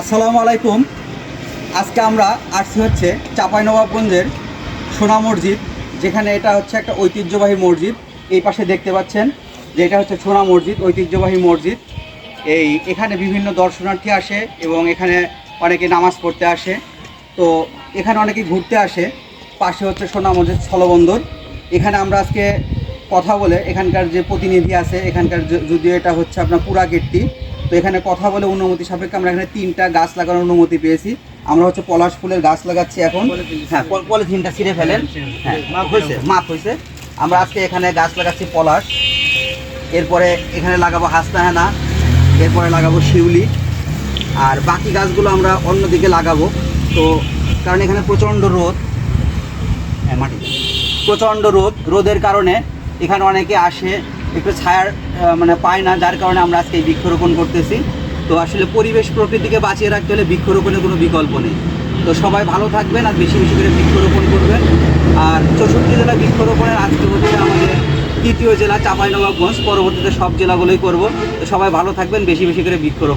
আসসালামু আলাইকুম। আজকে আমরা আসছি হচ্ছে চাঁপাইনবাবগঞ্জের সোনা মসজিদ, যেখানে এটা হচ্ছে একটা ঐতিহ্যবাহী মসজিদ। এই পাশে দেখতে পাচ্ছেন যে এটা হচ্ছে সোনা মসজিদ, ঐতিহ্যবাহী মসজিদ। এই এখানে বিভিন্ন দর্শনার্থী আসে এবং এখানে অনেকে নামাজ পড়তে আসে। তো এখানে অনেকে ঘুরতে আসে। পাশে হচ্ছে সোনা মসজিদ স্থলবন্দর। এখানে আমরা আজকে কথা বলে এখানকার যে প্রতিনিধি আছে, এখানকার যদিও এটা হচ্ছে আপনার পুরা গেটটি তো এখানে কথা বলে অনুমতি সাপেক্ষে আমরা এখানে তিনটা গাছ লাগানোর অনুমতি পেয়েছি। আমরা হচ্ছে পলাশ ফুলের গাছ লাগাচ্ছি এখন। হ্যাঁ পল- পলিথিনটা ছিঁড়ে ফেলেন। হ্যাঁ মাপ হয়েছে মাপ হয়েছে। আমরা আজকে এখানে গাছ লাগাচ্ছি পলাশ। এরপরে এখানে লাগাবো হাসনাহানা। এরপরে লাগাবো শিউলি। আর বাকি গাছগুলো আমরা অন্যদিকে লাগাবো। তো কারণ এখানে প্রচণ্ড রোদ। হ্যাঁ মাটি। প্রচণ্ড রোদ। রোদের কারণে এখানে অনেকে আসে। একটু ছায়ার মানে পায় না, যার কারণে আমরা আজকে এই বৃক্ষরোপণ করতেছি। তো আসলে পরিবেশ প্রকৃতিকে বাঁচিয়ে রাখতে হলে বৃক্ষরোপণের কোনো বিকল্প নেই। তো সবাই ভালো থাকবেন আর বেশি বেশি করে বৃক্ষরোপণ করবেন। আর চৌষট্টি জেলা বৃক্ষরোপণের আজকে হচ্ছে আমাদের তৃতীয় জেলা চাঁপাইনবাবগঞ্জ। পরবর্তীতে সব জেলাগুলোই করব। তো সবাই ভালো থাকবেন, বেশি বেশি করে বৃক্ষরোপণ